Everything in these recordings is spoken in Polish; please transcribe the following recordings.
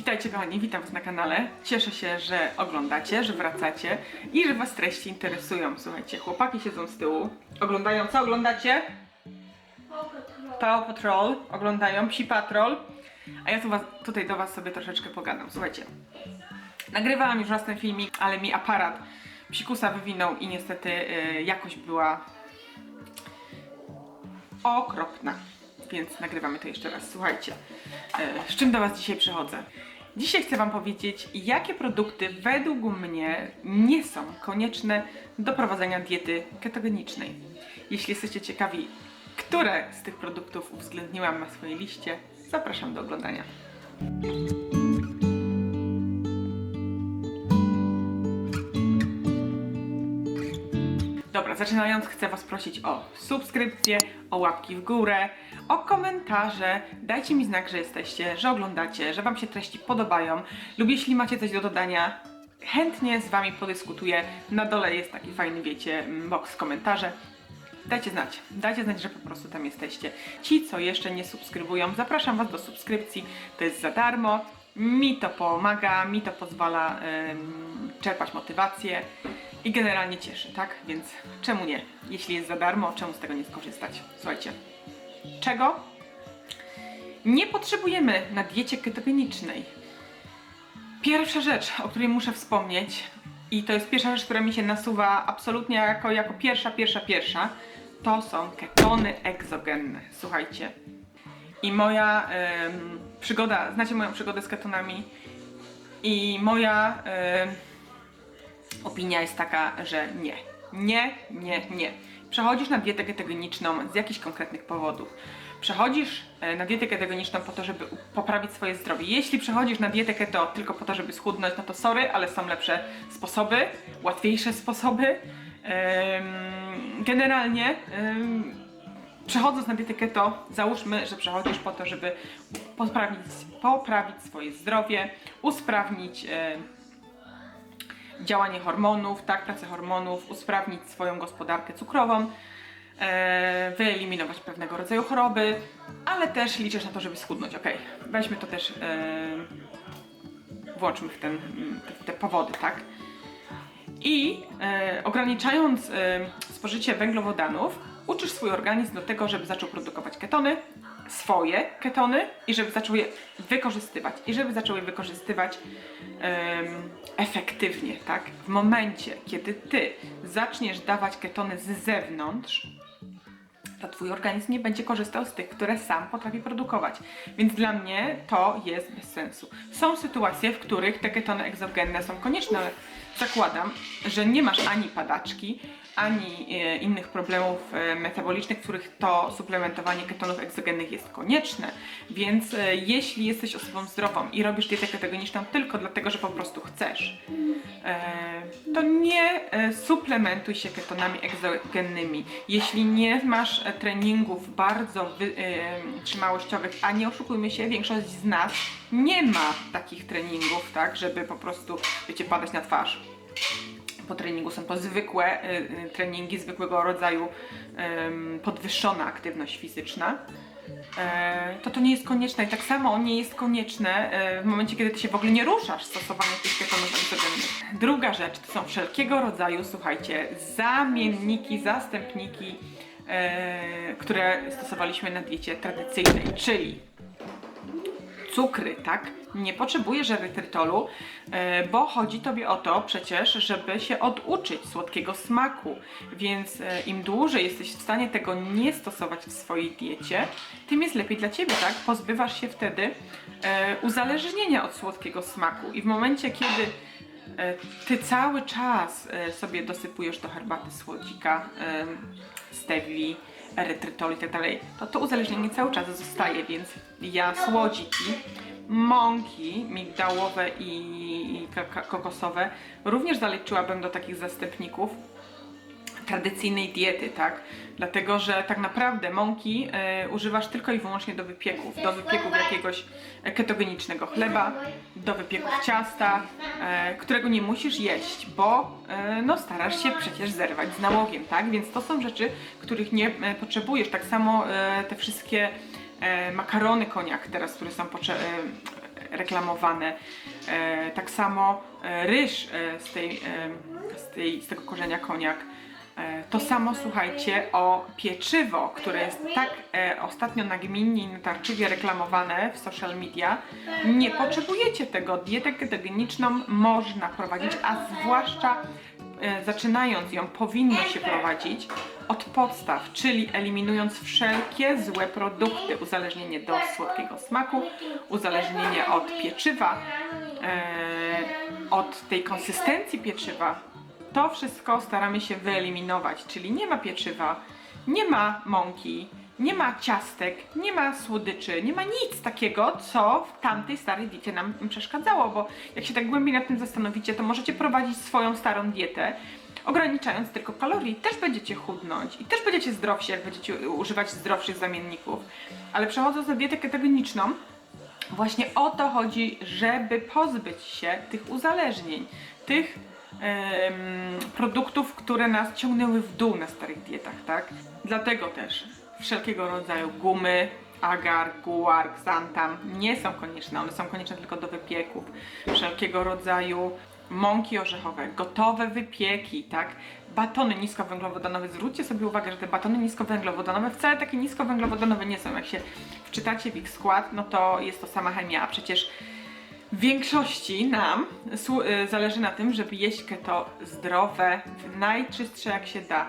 Witajcie kochani, witam Was na kanale. Cieszę się, że oglądacie, że wracacie i że Was treści interesują. Słuchajcie, chłopaki siedzą z tyłu, oglądają, co oglądacie? Paw Patrol, oglądają Psi Patrol, a ja tu was, tutaj do Was sobie troszeczkę pogadam. Słuchajcie, nagrywałam już raz ten filmik, ale mi aparat psikusa wywinął i niestety y, jakość była okropna. Więc nagrywamy to jeszcze raz. Słuchajcie, e, z czym do Was dzisiaj przychodzę? Dzisiaj chcę Wam powiedzieć, jakie produkty według mnie nie są konieczne do prowadzenia diety ketogenicznej. Jeśli jesteście ciekawi, które z tych produktów uwzględniłam na swojej liście, zapraszam do oglądania. Zaczynając chcę Was prosić o subskrypcję, o łapki w górę, o komentarze. Dajcie mi znak, że jesteście, że oglądacie, że Wam się treści podobają lub jeśli macie coś do dodania, chętnie z Wami podyskutuję. Na dole jest taki fajny, wiecie, box komentarze. Dajcie znać, dajcie znać, że po prostu tam jesteście. Ci, co jeszcze nie subskrybują, zapraszam Was do subskrypcji, to jest za darmo. Mi to pomaga, mi to pozwala em, czerpać motywację i generalnie cieszy, tak? Więc czemu nie? Jeśli jest za darmo, czemu z tego nie skorzystać? Słuchajcie, czego nie potrzebujemy na diecie ketogenicznej? Pierwsza rzecz, o której muszę wspomnieć, i to jest pierwsza rzecz, która mi się nasuwa absolutnie jako, jako pierwsza, pierwsza, pierwsza, to są ketony egzogenne. Słuchajcie. I moja em, przygoda, znacie moją przygodę z ketonami, i moja em, opinia jest taka, że nie. Nie, nie, nie. Przechodzisz na dietę ketogeniczną z jakichś konkretnych powodów. Przechodzisz e, na dietę ketogeniczną po to, żeby poprawić swoje zdrowie. Jeśli przechodzisz na dietę keto tylko po to, żeby schudnąć, no to sorry, ale są lepsze sposoby, łatwiejsze sposoby. Generalnie przechodząc na dietę keto, załóżmy, że przechodzisz po to, żeby poprawić, poprawić swoje zdrowie, usprawnić działanie hormonów, tak, pracę hormonów, usprawnić swoją gospodarkę cukrową, e, wyeliminować pewnego rodzaju choroby, ale też liczysz na to, żeby schudnąć. Ok, weźmy to też, e, włączmy w, ten, te, te powody, tak? I e, ograniczając spożycie węglowodanów, uczysz swój organizm do tego, żeby zaczął produkować ketony, swoje ketony i żeby zaczął je wykorzystywać. I żeby zaczął je wykorzystywać em, efektywnie, tak? W momencie, kiedy ty zaczniesz dawać ketony z zewnątrz, to twój organizm nie będzie korzystał z tych, które sam potrafi produkować. Więc dla mnie to jest bez sensu. Są sytuacje, w których te ketony egzogenne są konieczne, ale zakładam, że nie masz ani padaczki, ani e, innych problemów e, metabolicznych, których to suplementowanie ketonów egzogennych jest konieczne. Więc e, jeśli jesteś osobą zdrową i robisz dietę ketogeniczną tylko dlatego, że po prostu chcesz, to nie suplementuj się ketonami egzogennymi. Jeśli nie masz treningów bardzo wy, e, trzymałościowych, a nie oszukujmy się, większość z nas nie ma takich treningów, tak, żeby po prostu, wiecie, padać na twarz po treningu są to zwykłe y, y, treningi, zwykłego rodzaju podwyższona aktywność fizyczna, e, to to nie jest konieczne. I tak samo nie jest konieczne e, w momencie, kiedy ty się w ogóle nie ruszasz stosowanie tych ketonów egzogennych. Druga rzecz to są wszelkiego rodzaju, słuchajcie, zamienniki, zastępniki, e, które stosowaliśmy na diecie tradycyjnej, czyli cukry, tak? Nie potrzebujesz erytrytolu, e, bo chodzi tobie o to przecież, żeby się oduczyć słodkiego smaku. Więc e, im dłużej jesteś w stanie tego nie stosować w swojej diecie, tym jest lepiej dla ciebie, tak? Pozbywasz się wtedy e, uzależnienia od słodkiego smaku. I w momencie, kiedy ty cały czas sobie dosypujesz do herbaty słodzika, stevii, erytrytol i tak dalej, to to uzależnienie cały czas zostaje, więc ja słodziki, mąki migdałowe i kokosowe również zaliczyłabym do takich zastępników tradycyjnej diety, tak? Dlatego, że tak naprawdę mąki e, używasz tylko i wyłącznie do wypieków, do wypieków jakiegoś ketogenicznego chleba, do wypieków ciasta, e, którego nie musisz jeść, bo e, no starasz się przecież zerwać z nałogiem, tak? Więc to są rzeczy, których nie e, potrzebujesz. Tak samo e, te wszystkie makarony koniak teraz, które są e, reklamowane. E, tak samo e, ryż e, z, tej, e, z, tej, z tego korzenia koniak. E, To samo słuchajcie o pieczywo, które jest tak e, ostatnio nagminnie i natarczywie reklamowane w social media. Nie potrzebujecie tego. Dietę ketogeniczną można prowadzić, a zwłaszcza e, zaczynając ją powinno się prowadzić od podstaw, czyli eliminując wszelkie złe produkty, uzależnienie do słodkiego smaku, uzależnienie od pieczywa, e, od tej konsystencji pieczywa. To wszystko staramy się wyeliminować, czyli nie ma pieczywa, nie ma mąki, nie ma ciastek, nie ma słodyczy, nie ma nic takiego, co w tamtej starej diecie nam przeszkadzało, bo jak się tak głębiej nad tym zastanowicie, to możecie prowadzić swoją starą dietę, ograniczając tylko kalorii, też będziecie chudnąć i też będziecie zdrowsi, jak będziecie używać zdrowszych zamienników. Ale przechodząc na dietę ketogeniczną, Właśnie o to chodzi, żeby pozbyć się tych uzależnień, tych produktów, które nas ciągnęły w dół na starych dietach, tak? Dlatego też wszelkiego rodzaju gumy, agar, guar, xantam nie są konieczne, one są konieczne tylko do wypieków. Wszelkiego rodzaju mąki orzechowe, gotowe wypieki, tak? Batony niskowęglowodanowe. Zwróćcie sobie uwagę, że te batony niskowęglowodanowe wcale takie niskowęglowodanowe nie są. Jak się wczytacie w ich skład, no to jest to sama chemia, a przecież w większości nam y, zależy na tym, żeby jeść keto zdrowe, najczystsze jak się da, e,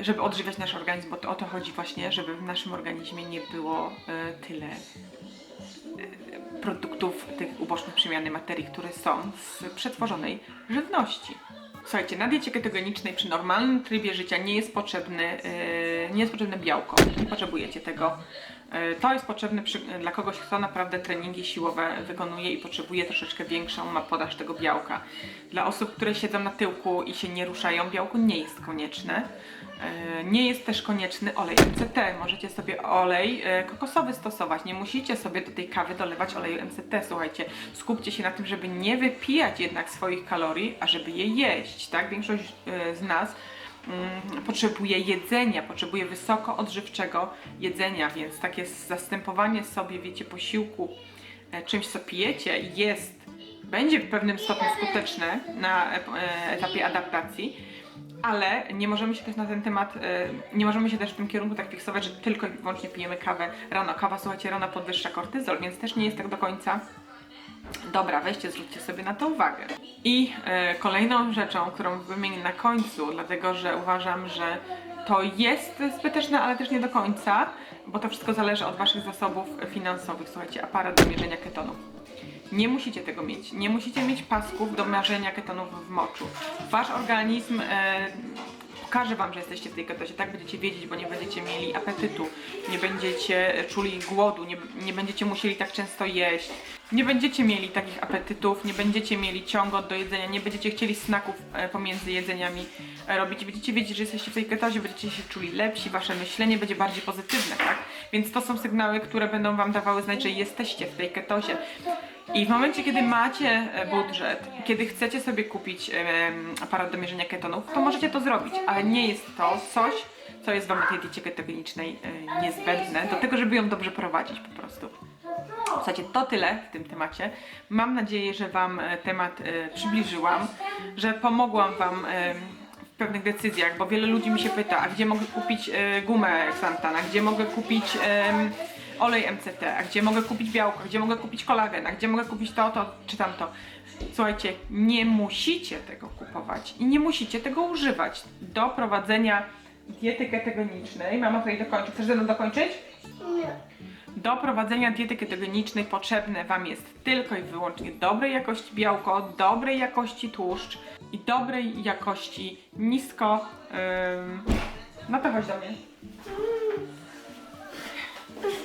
żeby odżywiać nasz organizm, bo to o to chodzi właśnie, żeby w naszym organizmie nie było e, tyle e, produktów tych ubocznych przemiany materii, które są z przetworzonej żywności. Słuchajcie, na diecie ketogenicznej przy normalnym trybie życia nie jest potrzebny, yy, nie jest potrzebne białko. Nie potrzebujecie tego. Yy, to jest potrzebne przy, dla kogoś, kto naprawdę treningi siłowe wykonuje i potrzebuje troszeczkę większą ma podaż tego białka. Dla osób, które siedzą na tyłku i się nie ruszają, białko nie jest konieczne. Yy, nie jest też konieczny olej MCT. Możecie sobie olej yy, kokosowy stosować. Nie musicie sobie do tej kawy dolewać oleju MCT. Słuchajcie, skupcie się na tym, żeby nie wypijać jednak swoich kalorii, a żeby je jeść. Tak? Większość z nas potrzebuje jedzenia, potrzebuje wysoko odżywczego jedzenia, więc takie zastępowanie sobie, wiecie, posiłku e, czymś, co pijecie, jest, będzie w pewnym stopniu skuteczne na e, e, etapie adaptacji, ale nie możemy się też na ten temat, nie możemy się też w tym kierunku tak fiksować, że tylko i wyłącznie pijemy kawę rano. Kawa, słuchajcie, rano podwyższa kortyzol, więc też nie jest tak do końca Dobra, weźcie, zwróćcie sobie na to uwagę. I e, kolejną rzeczą, którą wymienię na końcu, dlatego że uważam, że to jest zbyteczne, ale też nie do końca, bo to wszystko zależy od Waszych zasobów finansowych. Słuchajcie, aparat do mierzenia ketonów. Nie musicie tego mieć. Nie musicie mieć pasków do mierzenia ketonów w moczu. Wasz organizm e, pokaże Wam, że jesteście w tej ketozie. Tak będziecie wiedzieć, bo nie będziecie mieli apetytu, nie będziecie czuli głodu, nie, nie będziecie musieli tak często jeść, nie będziecie mieli takich apetytów, nie będziecie mieli ciągot do jedzenia, nie będziecie chcieli snaków e, pomiędzy jedzeniami e, robić. Będziecie wiedzieć, że jesteście w tej ketozie, będziecie się czuli lepsi, Wasze myślenie będzie bardziej pozytywne, tak? Więc to są sygnały, które będą Wam dawały znać, że jesteście w tej ketozie. I w momencie, kiedy macie e, budżet, kiedy chcecie sobie kupić aparat do mierzenia ketonów, to możecie to zrobić, ale nie jest to coś, co jest Wam na tej diecie ketogenicznej e, niezbędne do tego, żeby ją dobrze prowadzić po prostu. Słuchajcie, to tyle w tym temacie. Mam nadzieję, że Wam e, temat przybliżyłam, że pomogłam Wam w pewnych decyzjach, bo wiele ludzi mi się pyta, a gdzie mogę kupić gumę Xantana, gdzie mogę kupić olej MCT, a gdzie mogę kupić białko, gdzie mogę kupić kolagen, a gdzie mogę kupić to, to czy tamto. Słuchajcie, nie musicie tego kupować i nie musicie tego używać do prowadzenia diety ketogenicznej. Mama tutaj dokończy. Chcesz ze mną dokończyć? Do prowadzenia diety ketogenicznej potrzebne Wam jest tylko i wyłącznie dobrej jakości białko, dobrej jakości tłuszcz i dobrej jakości nisko... Ym... No to chodź do mnie.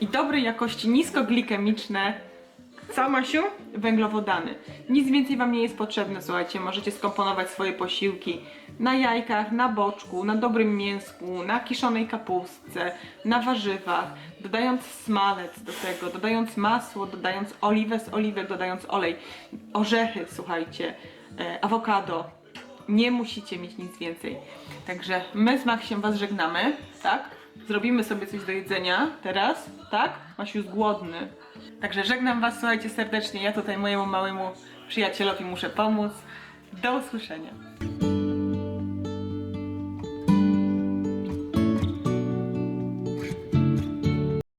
I dobrej jakości niskoglikemiczne co, Masiu? Węglowodany. Nic więcej Wam nie jest potrzebne, słuchajcie. Możecie skomponować swoje posiłki na jajkach, na boczku, na dobrym mięsku, na kiszonej kapustce, na warzywach, dodając smalec do tego, dodając masło, dodając oliwę z oliwek, dodając olej, orzechy, słuchajcie, e, awokado. Nie musicie mieć nic więcej. Także my z Maksiem Was żegnamy, tak? Zrobimy sobie coś do jedzenia teraz, tak? Masiu jest głodny. Także żegnam Was, słuchajcie serdecznie. Ja tutaj mojemu małemu przyjacielowi muszę pomóc. Do usłyszenia.